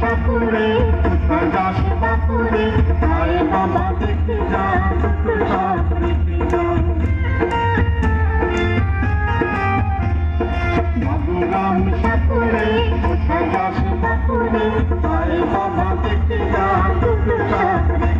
বাবুরাম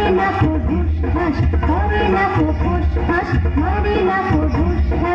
মারে না কো ঘুষ ফাস করে না কো ঘুষ ফাস মারে না কো ঘুষ ফাস